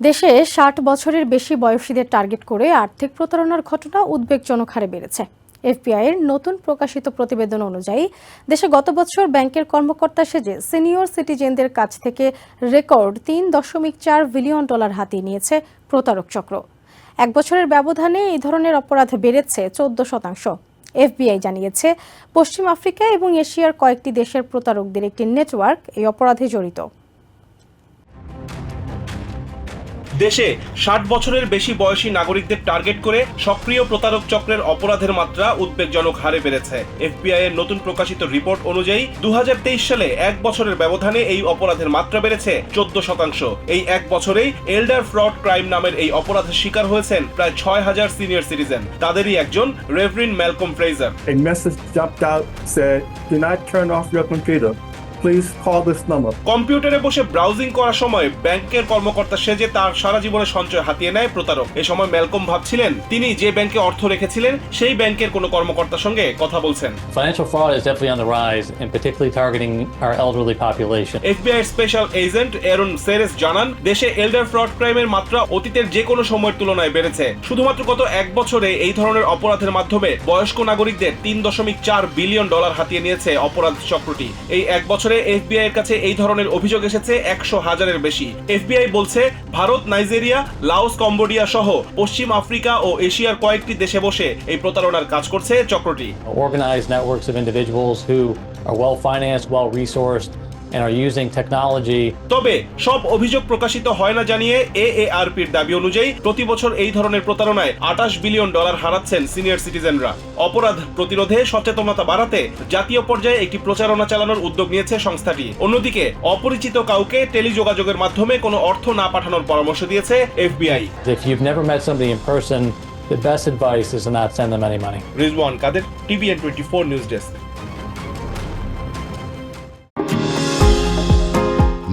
দেশে ষাট বছরের বেশি বয়সীদের টার্গেট করে আর্থিক প্রতারণার ঘটনা উদ্বেগজনক হারে বেড়েছে। এফবিআই এর নতুন প্রকাশিত প্রতিবেদন অনুযায়ী, দেশে গত বছর ব্যাংকের কর্মকর্তা সেজে সিনিয়র সিটিজেনদের কাছ থেকে রেকর্ড তিন দশমিক চার বিলিয়ন ডলার হাতিয়ে নিয়েছে প্রতারক চক্র। এক বছরের ব্যবধানে এই ধরনের অপরাধ বেড়েছে চোদ্দ শতাংশ। এফবিআই জানিয়েছে, পশ্চিম আফ্রিকা এবং এশিয়ার কয়েকটি দেশের প্রতারকদের একটি নেটওয়ার্ক এই অপরাধে জড়িত। দেশে ষাট বছরের বেশি বয়সী নাগরিকদের টার্গেট করে সক্রিয় প্রতারক চক্রের অপরাধের মাত্রা উদ্বেগজনক হারে বেড়েছে। এফবিআই এর নতুন প্রকাশিত রিপোর্ট অনুযায়ী দুহাজার তেইশ সালে এক বছরের ব্যবধানে এই অপরাধের মাত্রা বেড়েছে চোদ্দ শতাংশ। এই এক বছরেই এল্ডার ফ্রড ক্রাইম নামের এই অপরাধের শিকার হয়েছেন প্রায় ছয় হাজার সিনিয়র সিটিজেন। তাদেরই একজন Reverend Malcolm Fraser A message jumped out said, Do not turn off your computer. Please call this number. কম্পিউটারে বসে ব্রাউজিং করার সময় ব্যাংকের কর্মকর্তা সেজে তার সারা জীবনের সঞ্চয় হাতিয়ে নেয় প্রতারক এ সময় ম্যালকম ভাবছিলেন তিনি যে ব্যাংকে অর্থ রেখেছিলেন সেই ব্যাংকের কোনো কর্মকর্তার সঙ্গে কথা বলছেন Financial fraud is definitely on the rise, and particularly targeting our elderly population. FBI special agent Aaron Ceres জানান দেশে এল্ডার ফ্রড ক্রাইমের মাত্রা অতীতের যে কোনো সময়ের তুলনায় বেড়েছে শুধুমাত্র গত এক বছরে এই ধরনের অপরাধের মাধ্যমে বয়স্ক নাগরিকদের তিন দশমিক চার বিলিয়ন ডলার হাতিয়ে নিয়েছে অপরাধ চক্রটি এই এক বছরে এফবিআই এর কাছে এই ধরনের অভিযোগ এসেছে একশো হাজারের বেশি। এফবিআই বলছে ভারত নাইজেরিয়া লাওস কম্বোডিয়া সহ পশ্চিম আফ্রিকা ও এশিয়ার কয়েকটি দেশে বসে এই প্রতারণার কাজ করছে চক্রটি। Organized networks of individuals who are well financed, well resourced, and are using technology. তবে সব অভিযোগ প্রকাশিত হয় না জানিয়ে এএআরপির দাবি অনুযায়ী প্রতি বছর এই ধরনের প্রতারণায় আঠাশ বিলিয়ন ডলার হারাচ্ছেন সিনিয়র সিটিজেনরা। অপরাধ প্রতিরোধে সচেতনতা বাড়াতে জাতীয় পর্যায়ে একটি প্রচারণা চালানোর উদ্যোগ নিয়েছে সংস্থাটি। অন্যদিকে অপরিচিত কাউকে টেলিযোগাযোগের মাধ্যমে কোনো অর্থ না পাঠানোর পরামর্শ দিয়েছে FBI If you've never met somebody in person, the best advice is to not send them any money. Rizwan Kader TVN twenty four